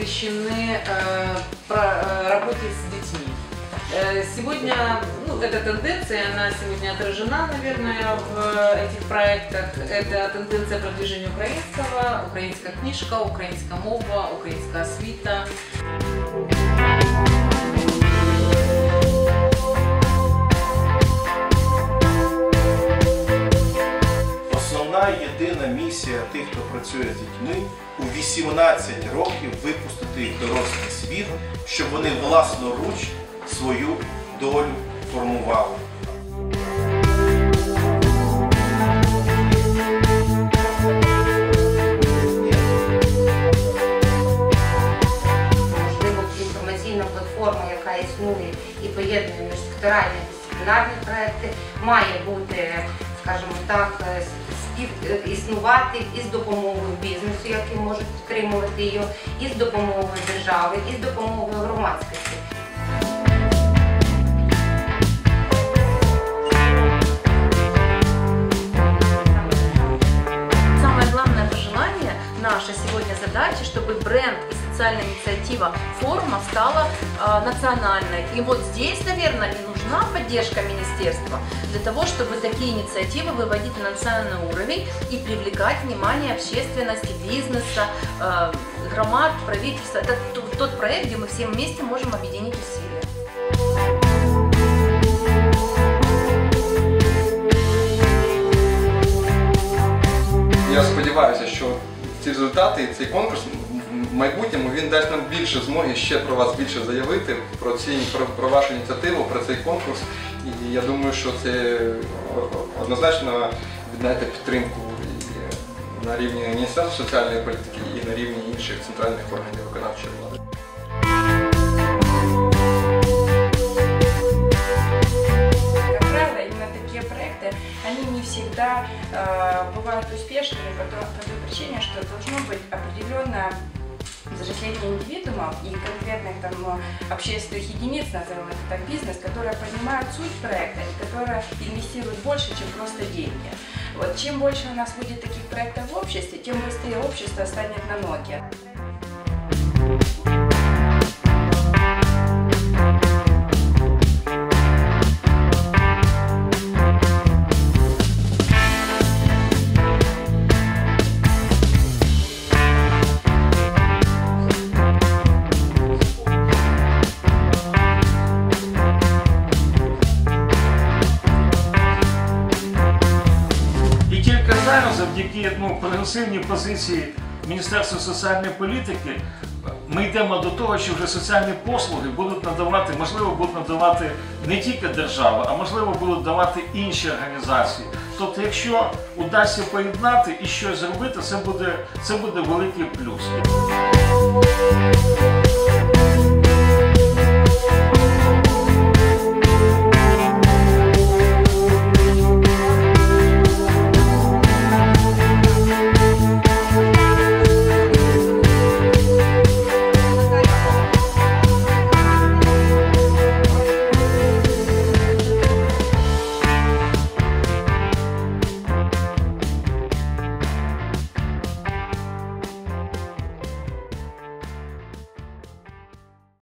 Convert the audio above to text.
посвящены э, э, работе с детьми. Э, Сегодня, ну, эта тенденция, она сегодня отражена, наверное, в этих проектах. Это тенденция продвижения украинского, украинская книжка, украинская мова, украинская свита. Єдина місія тих, хто працює з дітьми, у 18 років випустити їх дорослий світ, щоб вони власноруч свою долю формували. можливо, інформаційна платформа, яка існує і поєднує міжсекторальні дисциплінарні проекти, має бути, скажімо так, е, спів е, із допомогою бізнесу, які можуть підтримувати її, і з допомогою держави, і з допомогою громадськості. Наша сегодня задача, чтобы бренд и социальная инициатива форума стала э, национальной. И вот здесь, наверное, нужна поддержка министерства для того, чтобы такие инициативы выводить на национальный уровень и привлекать внимание общественности, бизнеса, э, громад, правительства. Это т- тот проект, где мы все вместе можем объединить усилия. Я сподіваюся, що ці результати і цей конкурс в майбутньому він дасть нам більше змоги ще про вас більше заявити, про ці про, про вашу ініціативу, про цей конкурс. І я думаю, що це однозначно віднайде підтримку і на рівні Міністерства соціальної політики і на рівні інших центральних органів виконавчої влади. Как правило, именно такие проекты, они не всегда э, бывают успешными по, то- по той причине, что должно быть определенное взросление индивидуумов и конкретных там э, общественных единиц, назовем это так, бизнес, которые понимают суть проекта и которые инвестируют больше, чем просто деньги. Вот, чем больше у нас будет таких проектов в обществе, тем быстрее общество станет на ноги. Завдяки ну, прогресивній позиції Міністерства соціальної політики, ми йдемо до того, що вже соціальні послуги будуть надавати, можливо, будуть надавати не тільки держава, а можливо будуть давати інші організації. Тобто, якщо удасться поєднати і щось зробити, це буде, це буде великий плюс.